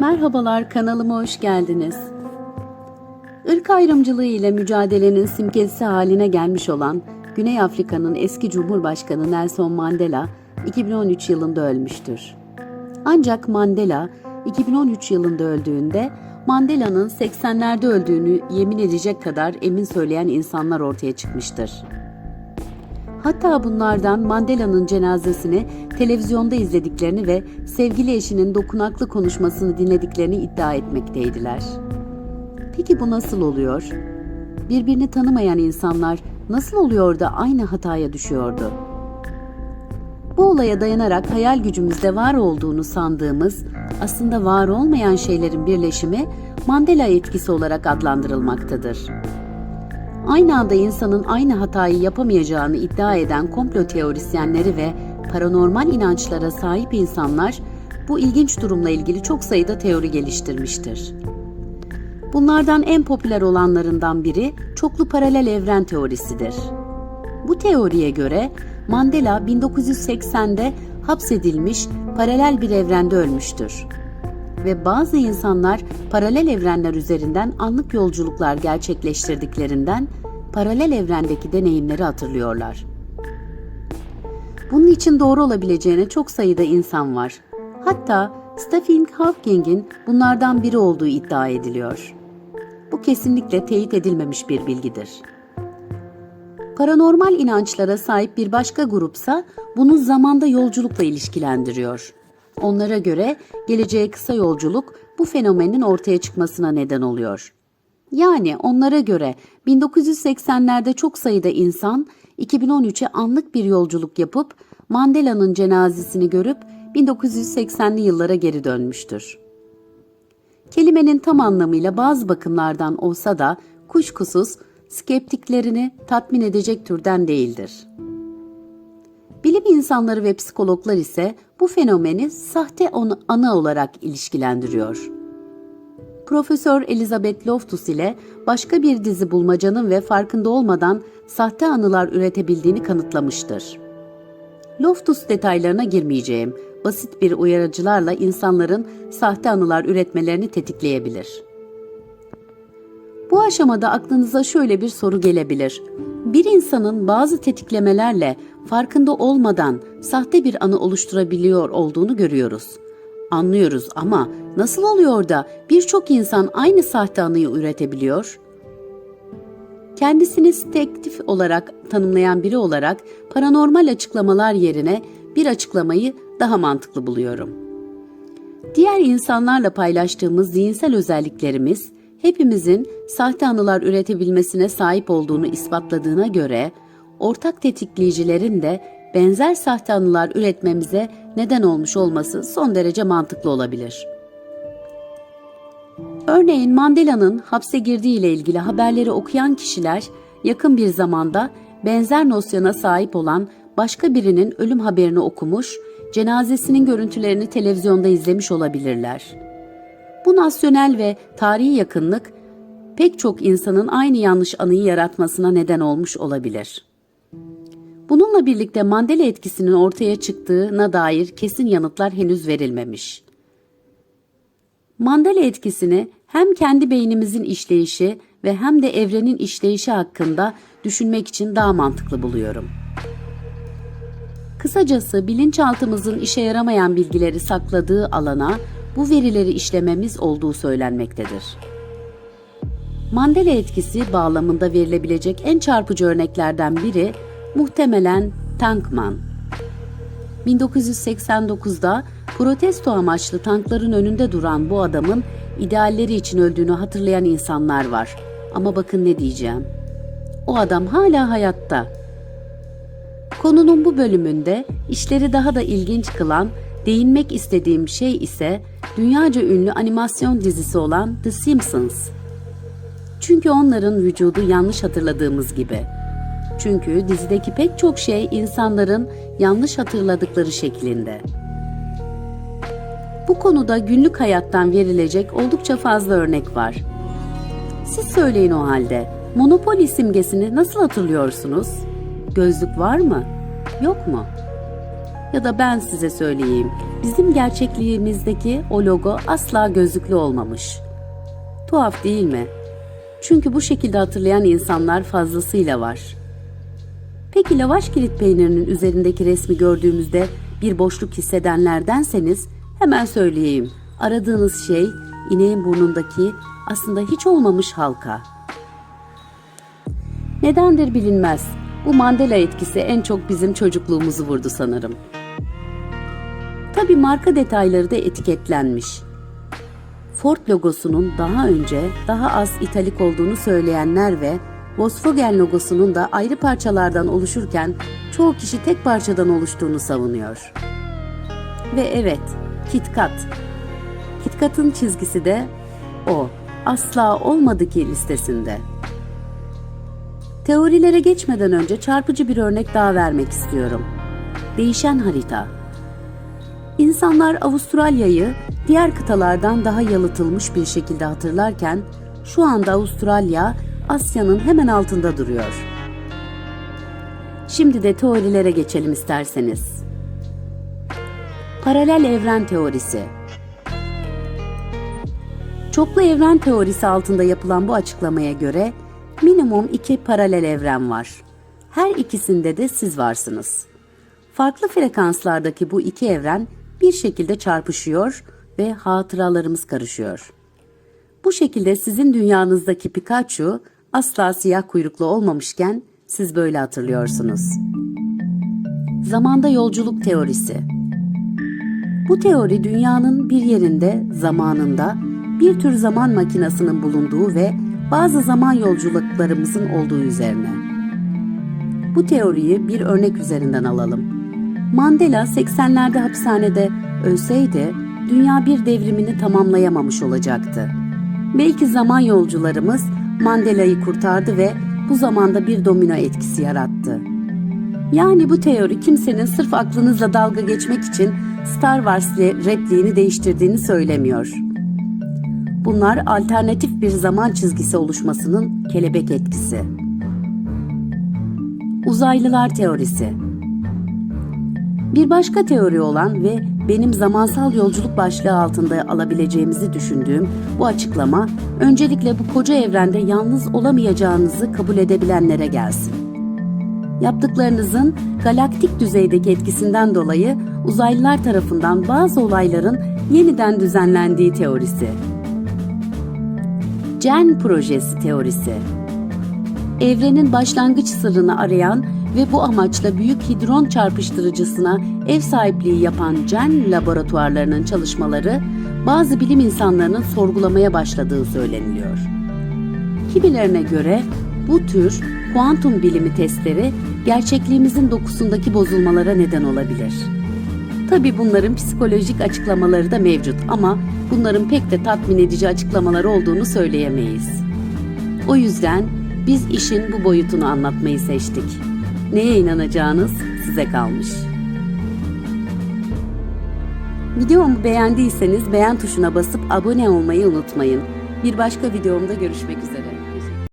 Merhabalar kanalıma hoş geldiniz. Irk ayrımcılığı ile mücadelenin simgesi haline gelmiş olan Güney Afrika'nın eski Cumhurbaşkanı Nelson Mandela 2013 yılında ölmüştür. Ancak Mandela 2013 yılında öldüğünde Mandela'nın 80'lerde öldüğünü yemin edecek kadar emin söyleyen insanlar ortaya çıkmıştır. Hatta bunlardan Mandela'nın cenazesini televizyonda izlediklerini ve sevgili eşinin dokunaklı konuşmasını dinlediklerini iddia etmekteydiler. Peki bu nasıl oluyor? Birbirini tanımayan insanlar nasıl oluyor da aynı hataya düşüyordu? Bu olaya dayanarak hayal gücümüzde var olduğunu sandığımız, aslında var olmayan şeylerin birleşimi Mandela etkisi olarak adlandırılmaktadır. Aynı anda insanın aynı hatayı yapamayacağını iddia eden komplo teorisyenleri ve paranormal inançlara sahip insanlar bu ilginç durumla ilgili çok sayıda teori geliştirmiştir. Bunlardan en popüler olanlarından biri çoklu paralel evren teorisidir. Bu teoriye göre Mandela 1980'de hapsedilmiş paralel bir evrende ölmüştür. Ve bazı insanlar paralel evrenler üzerinden anlık yolculuklar gerçekleştirdiklerinden paralel evrendeki deneyimleri hatırlıyorlar. Bunun için doğru olabileceğine çok sayıda insan var. Hatta Stephen Hawking'in bunlardan biri olduğu iddia ediliyor. Bu kesinlikle teyit edilmemiş bir bilgidir. Paranormal inançlara sahip bir başka grupsa bunu zamanda yolculukla ilişkilendiriyor. Onlara göre geleceğe kısa yolculuk bu fenomenin ortaya çıkmasına neden oluyor. Yani onlara göre 1980'lerde çok sayıda insan 2013'e anlık bir yolculuk yapıp Mandela'nın cenazesini görüp 1980'li yıllara geri dönmüştür. Kelimenin tam anlamıyla bazı bakımlardan olsa da kuşkusuz skeptiklerini tatmin edecek türden değildir. Bilim insanları ve psikologlar ise bu fenomeni sahte anı olarak ilişkilendiriyor. Profesör Elizabeth Loftus ile başka bir dizi bulmacanın ve farkında olmadan sahte anılar üretebildiğini kanıtlamıştır. Loftus detaylarına girmeyeceğim. Basit bir uyarıcılarla insanların sahte anılar üretmelerini tetikleyebilir. Bu aşamada aklınıza şöyle bir soru gelebilir. Bir insanın bazı tetiklemelerle farkında olmadan sahte bir anı oluşturabiliyor olduğunu görüyoruz. Anlıyoruz ama nasıl oluyor da birçok insan aynı sahte anıyı üretebiliyor? Kendisini stektif olarak tanımlayan biri olarak paranormal açıklamalar yerine bir açıklamayı daha mantıklı buluyorum. Diğer insanlarla paylaştığımız zihinsel özelliklerimiz hepimizin sahte anılar üretebilmesine sahip olduğunu ispatladığına göre ortak tetikleyicilerin de benzer sahte anılar üretmemize neden olmuş olması son derece mantıklı olabilir. Örneğin Mandela'nın hapse girdiği ile ilgili haberleri okuyan kişiler yakın bir zamanda benzer nosyona sahip olan başka birinin ölüm haberini okumuş, cenazesinin görüntülerini televizyonda izlemiş olabilirler. Bu nasyonel ve tarihi yakınlık pek çok insanın aynı yanlış anıyı yaratmasına neden olmuş olabilir. Bununla birlikte Mandela etkisinin ortaya çıktığına dair kesin yanıtlar henüz verilmemiş. Mandela etkisini hem kendi beynimizin işleyişi ve hem de evrenin işleyişi hakkında düşünmek için daha mantıklı buluyorum. Kısacası bilinçaltımızın işe yaramayan bilgileri sakladığı alana bu verileri işlememiz olduğu söylenmektedir. Mandela etkisi bağlamında verilebilecek en çarpıcı örneklerden biri muhtemelen Tankman. 1989'da protesto amaçlı tankların önünde duran bu adamın idealleri için öldüğünü hatırlayan insanlar var. Ama bakın ne diyeceğim. O adam hala hayatta. Konunun bu bölümünde işleri daha da ilginç kılan, değinmek istediğim şey ise dünyaca ünlü animasyon dizisi olan The Simpsons. Çünkü onların vücudu yanlış hatırladığımız gibi. Çünkü dizideki pek çok şey insanların yanlış hatırladıkları şeklinde. Bu konuda günlük hayattan verilecek oldukça fazla örnek var. Siz söyleyin o halde. Monopoly simgesini nasıl hatırlıyorsunuz? Gözlük var mı? Yok mu? Ya da ben size söyleyeyim. Bizim gerçekliğimizdeki o logo asla gözlüklü olmamış. Tuhaf değil mi? Çünkü bu şekilde hatırlayan insanlar fazlasıyla var. Peki lavaş kilit peynirinin üzerindeki resmi gördüğümüzde bir boşluk hissedenlerdenseniz hemen söyleyeyim. Aradığınız şey ineğin burnundaki aslında hiç olmamış halka. Nedendir bilinmez. Bu Mandela etkisi en çok bizim çocukluğumuzu vurdu sanırım. Tabi marka detayları da etiketlenmiş. Ford logosunun daha önce daha az italik olduğunu söyleyenler ve Volkswagen logosunun da ayrı parçalardan oluşurken çoğu kişi tek parçadan oluştuğunu savunuyor. Ve evet, KitKat. KitKat'ın çizgisi de o. Asla olmadı ki listesinde. Teorilere geçmeden önce çarpıcı bir örnek daha vermek istiyorum. Değişen harita. İnsanlar Avustralya'yı diğer kıtalardan daha yalıtılmış bir şekilde hatırlarken şu anda Avustralya Asya'nın hemen altında duruyor. Şimdi de teorilere geçelim isterseniz. Paralel evren teorisi. Çoklu evren teorisi altında yapılan bu açıklamaya göre minimum iki paralel evren var. Her ikisinde de siz varsınız. Farklı frekanslardaki bu iki evren bir şekilde çarpışıyor ve hatıralarımız karışıyor. Bu şekilde sizin dünyanızdaki Pikachu asla siyah kuyruklu olmamışken siz böyle hatırlıyorsunuz. Zamanda yolculuk teorisi. Bu teori dünyanın bir yerinde, zamanında bir tür zaman makinasının bulunduğu ve bazı zaman yolculuklarımızın olduğu üzerine. Bu teoriyi bir örnek üzerinden alalım. Mandela 80'lerde hapishanede ölseydi dünya bir devrimini tamamlayamamış olacaktı. Belki zaman yolcularımız Mandela'yı kurtardı ve bu zamanda bir domino etkisi yarattı. Yani bu teori kimsenin sırf aklınızla dalga geçmek için Star Wars repliğini değiştirdiğini söylemiyor. Bunlar alternatif bir zaman çizgisi oluşmasının kelebek etkisi. Uzaylılar teorisi. Bir başka teori olan ve benim zamansal yolculuk başlığı altında alabileceğimizi düşündüğüm bu açıklama öncelikle bu koca evrende yalnız olamayacağınızı kabul edebilenlere gelsin. Yaptıklarınızın galaktik düzeydeki etkisinden dolayı uzaylılar tarafından bazı olayların yeniden düzenlendiği teorisi. CERN projesi teorisi. Evrenin başlangıç sırrını arayan ve bu amaçla büyük hidron çarpıştırıcısına ev sahipliği yapan CERN laboratuvarlarının çalışmaları bazı bilim insanlarının sorgulamaya başladığı söyleniliyor. Kimilerine göre bu tür kuantum bilimi testleri gerçekliğimizin dokusundaki bozulmalara neden olabilir. Tabi bunların psikolojik açıklamaları da mevcut ama bunların pek de tatmin edici açıklamalar olduğunu söyleyemeyiz. O yüzden biz işin bu boyutunu anlatmayı seçtik. Neye inanacağınız size kalmış. Videomu beğendiyseniz beğen tuşuna basıp abone olmayı unutmayın. Bir başka videomda görüşmek üzere.